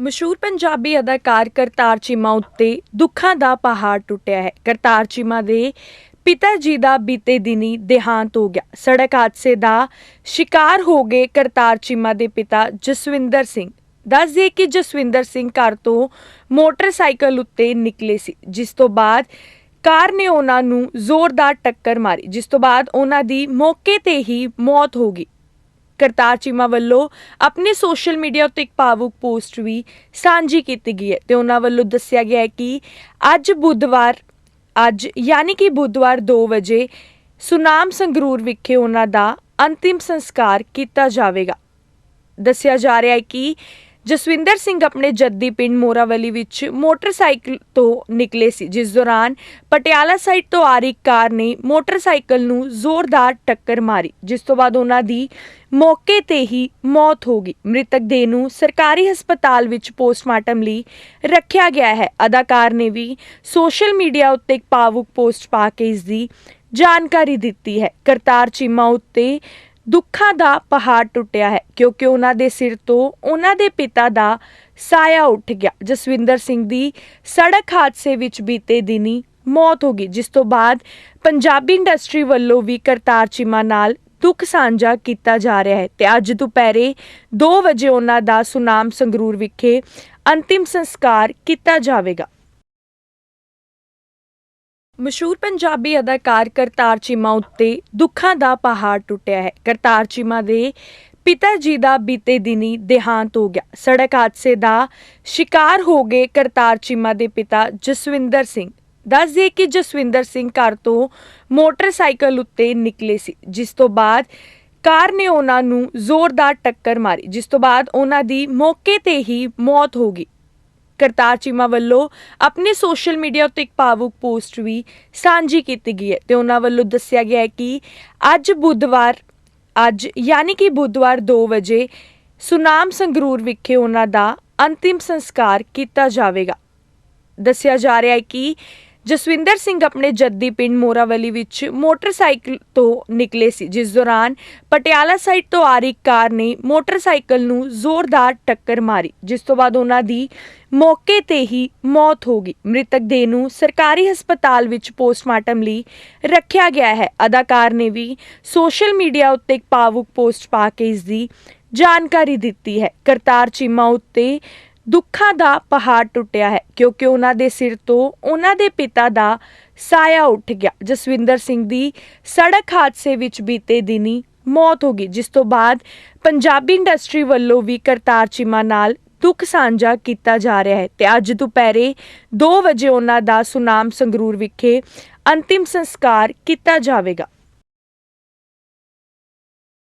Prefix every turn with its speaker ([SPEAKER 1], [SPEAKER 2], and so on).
[SPEAKER 1] ਮਸ਼ਹੂਰ ਪੰਜਾਬੀ ਅਦਾਕਾਰ ਕਰਤਾਰ ਚੀਮਾ ਉੱਤੇ ਦੁੱਖਾਂ ਦਾ ਪਹਾੜ ਟੁੱਟਿਆ ਹੈ। ਕਰਤਾਰ ਚੀਮਾ ਦੇ ਪਿਤਾ ਜੀ ਦਾ ਬੀਤੇ ਦਿਨੀ ਦੇਹਾਂਤ ਹੋ ਗਿਆ। ਸੜਕ ਹਾਦਸੇ ਦਾ ਸ਼ਿਕਾਰ ਹੋ ਗਏ ਕਰਤਾਰ ਚੀਮਾ ਦੇ ਪਿਤਾ ਜਸਵਿੰਦਰ ਸਿੰਘ। ਦੱਸ ਦਈਏ ਕਿ ਜਸਵਿੰਦਰ ਸਿੰਘ ਘਰ ਤੋਂ ਮੋਟਰਸਾਈਕਲ ਉੱਤੇ ਨਿਕਲੇ ਸੀ, ਜਿਸ ਤੋਂ ਬਾਅਦ ਕਾਰ ਨੇ ਉਹਨਾਂ ਨੂੰ ਜ਼ੋਰਦਾਰ ਟੱਕਰ ਮਾਰੀ, ਜਿਸ ਤੋਂ ਬਾਅਦ ਉਹਨਾਂ ਦੀ ਮੌਕੇ ਤੇ ਹੀ ਮੌਤ ਹੋ ਗਈ। ਕਰਤਾਰ ਚੀਮਾ ਵੱਲੋਂ ਆਪਣੇ ਸੋਸ਼ਲ ਮੀਡੀਆ ਉੱਤੇ ਇੱਕ ਭਾਵੁਕ ਪੋਸਟ ਵੀ ਸਾਂਝੀ ਕੀਤੀ ਗਈ ਹੈ ਤੇ ਉਹਨਾਂ ਵੱਲੋਂ ਦੱਸਿਆ ਗਿਆ ਹੈ ਕਿ ਅੱਜ ਬੁੱਧਵਾਰ, ਅੱਜ ਯਾਨੀ ਕਿ ਬੁੱਧਵਾਰ 2 ਵਜੇ ਸੁਨਾਮ ਸੰਗਰੂਰ ਵਿਖੇ ਉਹਨਾਂ ਦਾ ਅੰਤਿਮ ਸੰਸਕਾਰ ਕੀਤਾ ਜਾਵੇਗਾ। ਦੱਸਿਆ ਜਾ ਰਿਹਾ ਹੈ ਕਿ ਜਸਵਿੰਦਰ ਸਿੰਘ ਆਪਣੇ ਜੱਦੀ ਪਿੰਡ ਮੋਰਾਵਲੀ ਵਿੱਚ ਮੋਟਰਸਾਈਕਲ ਤੋਂ ਨਿਕਲੇ ਸੀ, ਜਿਸ ਦੌਰਾਨ ਪਟਿਆਲਾ ਸਾਈਡ ਤੋਂ ਆ ਰਹੀ ਕਾਰ ਨੇ ਮੋਟਰਸਾਈਕਲ ਨੂੰ ਜ਼ੋਰਦਾਰ ਟੱਕਰ ਮਾਰੀ, ਜਿਸ ਤੋਂ ਬਾਅਦ ਉਹਨਾਂ ਦੀ ਮੌਕੇ ਤੇ ਹੀ ਮੌਤ ਹੋ ਗਈ। ਮ੍ਰਿਤਕ ਦੇਹ ਨੂੰ ਸਰਕਾਰੀ ਹਸਪਤਾਲ ਵਿੱਚ ਪੋਸਟਮਾਰਟਮ ਲਈ ਰੱਖਿਆ ਗਿਆ ਹੈ। ਅਦਾਕਾਰ ਨੇ ਵੀ ਸੋਸ਼ਲ ਮੀਡੀਆ ਉੱਤੇ ਇੱਕ ਪਾਵੁਕ ਪੋਸਟ ਪਾ ਕੇ ਇਸ ਦੀ ਜਾਣਕਾਰੀ ਦਿੱਤੀ ਹੈ। ਕਰਤਾਰ ਚੀਮਾ ਉੱਤੇ ਦੁੱਖਾਂ ਦਾ ਪਹਾੜ ਟੁੱਟਿਆ ਹੈ, ਕਿਉਂਕਿ ਉਹਨਾਂ ਦੇ ਸਿਰ ਤੋਂ ਉਹਨਾਂ ਦੇ ਪਿਤਾ ਦਾ ਸਾਇਆ ਉੱਠ ਗਿਆ। ਜਸਵਿੰਦਰ ਸਿੰਘ ਦੀ ਸੜਕ ਹਾਦਸੇ ਵਿੱਚ ਬੀਤੇ ਦਿਨੀ ਮੌਤ ਹੋ ਗਈ, ਜਿਸ ਤੋਂ ਬਾਅਦ ਪੰਜਾਬੀ ਇੰਡਸਟਰੀ ਵੱਲੋਂ ਵੀ ਕਰਤਾਰ ਚੀਮਾ ਨਾਲ ਦੁੱਖ ਸਾਂਝਾ ਕੀਤਾ ਜਾ ਰਿਹਾ ਹੈ ਤੇ ਅੱਜ ਦੁਪਹਿਰੇ 2 ਵਜੇ ਉਹਨਾਂ ਦਾ ਸੁਨਾਮ ਸੰਗਰੂਰ ਵਿਖੇ ਅੰਤਿਮ ਸੰਸਕਾਰ ਕੀਤਾ ਜਾਵੇਗਾ। ਮਸ਼ਹੂਰ ਪੰਜਾਬੀ ਅਦਾਕਾਰ ਕਰਤਾਰ ਚੀਮਾ ਉੱਤੇ ਦੁੱਖਾਂ ਦਾ ਪਹਾੜ ਟੁੱਟਿਆ ਹੈ। ਕਰਤਾਰ ਚੀਮਾ ਦੇ ਪਿਤਾ ਜੀ ਦਾ ਬੀਤੇ ਦਿਨੀ ਦੇਹਾਂਤ ਹੋ ਗਿਆ। ਸੜਕ ਹਾਦਸੇ ਦਾ ਸ਼ਿਕਾਰ ਹੋ ਗਏ ਕਰਤਾਰ ਚੀਮਾ ਦੇ ਪਿਤਾ ਜਸਵਿੰਦਰ ਸਿੰਘ। ਦੱਸ ਦਈਏ ਕਿ ਜਸਵਿੰਦਰ ਸਿੰਘ ਘਰ ਤੋਂ ਮੋਟਰਸਾਈਕਲ ਉੱਤੇ ਨਿਕਲੇ ਸੀ, ਜਿਸ ਤੋਂ ਬਾਅਦ ਕਾਰ ਨੇ ਉਹਨਾਂ ਨੂੰ ਜ਼ੋਰਦਾਰ ਟੱਕਰ ਮਾਰੀ, ਜਿਸ ਤੋਂ ਬਾਅਦ ਉਹਨਾਂ ਦੀ ਮੌਕੇ ਤੇ ਹੀ ਮੌਤ ਹੋ ਗਈ। ਕਰਤਾਰ ਚੀਮਾ ਵੱਲੋਂ ਆਪਣੇ ਸੋਸ਼ਲ ਮੀਡੀਆ ਉੱਤੇ ਇੱਕ ਭਾਵੁਕ ਪੋਸਟ ਵੀ ਸਾਂਝੀ ਕੀਤੀ ਗਈ ਹੈ ਤੇ ਉਹਨਾਂ ਵੱਲੋਂ ਦੱਸਿਆ ਗਿਆ ਹੈ ਕਿ ਅੱਜ ਬੁੱਧਵਾਰ, ਅੱਜ ਯਾਨੀ ਕਿ ਬੁੱਧਵਾਰ 2 ਵਜੇ ਸੁਨਾਮ ਸੰਗਰੂਰ ਵਿਖੇ ਉਹਨਾਂ ਦਾ ਅੰਤਿਮ ਸੰਸਕਾਰ ਕੀਤਾ ਜਾਵੇਗਾ। ਦੱਸਿਆ ਜਾ ਰਿਹਾ ਹੈ ਕਿ ਜਸਵਿੰਦਰ ਸਿੰਘ ਆਪਣੇ ਜੱਦੀ ਪਿੰਡ ਮੋਰਾਵਲੀ ਵਿੱਚ ਮੋਟਰਸਾਈਕਲ ਤੋਂ ਨਿਕਲੇ ਸੀ, ਜਿਸ ਦੌਰਾਨ ਪਟਿਆਲਾ ਸਾਈਡ ਤੋਂ ਆ ਰਹੀ ਕਾਰ ਨੇ ਮੋਟਰਸਾਈਕਲ ਨੂੰ ਜ਼ੋਰਦਾਰ ਟੱਕਰ ਮਾਰੀ, ਜਿਸ ਤੋਂ ਬਾਅਦ ਉਹਨਾਂ ਦੀ ਮੌਕੇ ਤੇ ਹੀ ਮੌਤ ਹੋ ਗਈ। ਮ੍ਰਿਤਕ ਦੇਹ ਨੂੰ ਸਰਕਾਰੀ ਹਸਪਤਾਲ ਵਿੱਚ ਪੋਸਟਮਾਰਟਮ ਲਈ ਰੱਖਿਆ ਗਿਆ ਹੈ। ਅਦਾਕਾਰ ਨੇ ਵੀ ਸੋਸ਼ਲ ਮੀਡੀਆ ਉੱਤੇ ਇੱਕ ਪਾਵੁਕ ਪੋਸਟ ਪਾ ਕੇ ਇਸ ਦੀ ਜਾਣਕਾਰੀ ਦਿੱਤੀ ਹੈ। ਕਰਤਾਰ ਚੀਮਾ ਉੱਤੇ ਦੁੱਖਾਂ ਦਾ ਪਹਾੜ ਟੁੱਟਿਆ ਹੈ, ਕਿਉਂਕਿ ਉਹਨਾਂ ਦੇ ਸਿਰ ਤੋਂ ਉਹਨਾਂ ਦੇ ਪਿਤਾ ਦਾ ਸਾਇਆ ਉੱਠ ਗਿਆ। ਜਸਵਿੰਦਰ ਸਿੰਘ ਦੀ ਸੜਕ ਹਾਦਸੇ ਵਿੱਚ ਬੀਤੇ ਦਿਨੀ ਮੌਤ ਹੋ ਗਈ, ਜਿਸ ਤੋਂ ਬਾਅਦ ਪੰਜਾਬੀ ਇੰਡਸਟਰੀ ਵੱਲੋਂ ਵੀ ਕਰਤਾਰ ਚੀਮਾ ਨਾਲ ਦੁੱਖ ਸਾਂਝਾ ਕੀਤਾ ਜਾ ਰਿਹਾ ਹੈ ਤੇ ਅੱਜ ਦੁਪਹਿਰੇ 2 ਵਜੇ ਉਹਨਾਂ ਦਾ ਸੁਨਾਮ ਸੰਗਰੂਰ ਵਿਖੇ ਅੰਤਿਮ ਸੰਸਕਾਰ ਕੀਤਾ ਜਾਵੇਗਾ।